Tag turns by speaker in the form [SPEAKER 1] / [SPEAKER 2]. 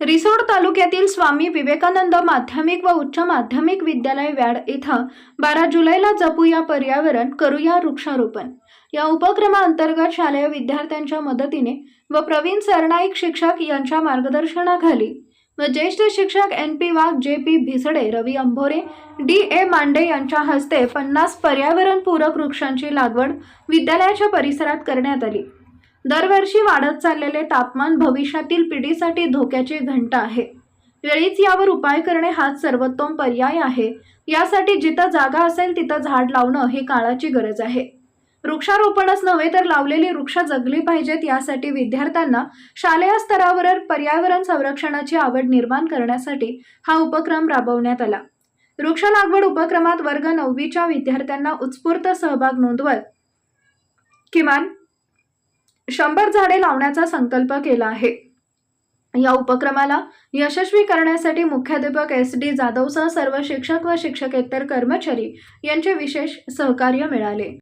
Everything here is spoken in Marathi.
[SPEAKER 1] रिसोड तालुक्यातील स्वामी विवेकानंद माध्यमिक व उच्च माध्यमिक विद्यालय व्याड इथं बारा जुलैला जपूया पर्यावरण करूया वृक्षारोपण. या उपक्रमाअंतर्गत शालेय विद्यार्थ्यांच्या मदतीने व प्रवीण सरनाईक शिक्षक यांच्या मार्गदर्शनाखाली व ज्येष्ठ शिक्षक N P Wagh J P भिसडे Ravi Ambhore D A मांडे यांच्या हस्ते पन्नास पर्यावरणपूरक वृक्षांची लागवड विद्यालयाच्या परिसरात करण्यात आली. दरवर्षी वाढत चाललेले तापमान भविष्यातील पिढीसाठी धोक्याची घंटा आहे. वेळीच यावर उपाय करणे हाच सर्वोत्तम पर्याय आहे. यासाठी जिथं जागा असेल तिथं झाड लावणं ही काळाची गरज आहे. वृक्षारोपणच नव्हे तर लावलेली वृक्ष जगली पाहिजेत यासाठी विद्यार्थ्यांना शालेय स्तरावर पर्यावरण संरक्षणाची आवड निर्माण करण्यासाठी हा उपक्रम राबवण्यात आला. वृक्ष लागवड उपक्रमात वर्ग नववीच्या विद्यार्थ्यांना उत्स्फूर्त सहभाग नोंदवत किमान शंभर झाडे लावण्याचा संकल्प केला आहे. या उपक्रमाला यशस्वी करण्यासाठी मुख्याध्यापक एस डी जाधवसह सर्व शिक्षक व शिक्षकेतर कर्मचारी यांचे विशेष सहकार्य मिळाले.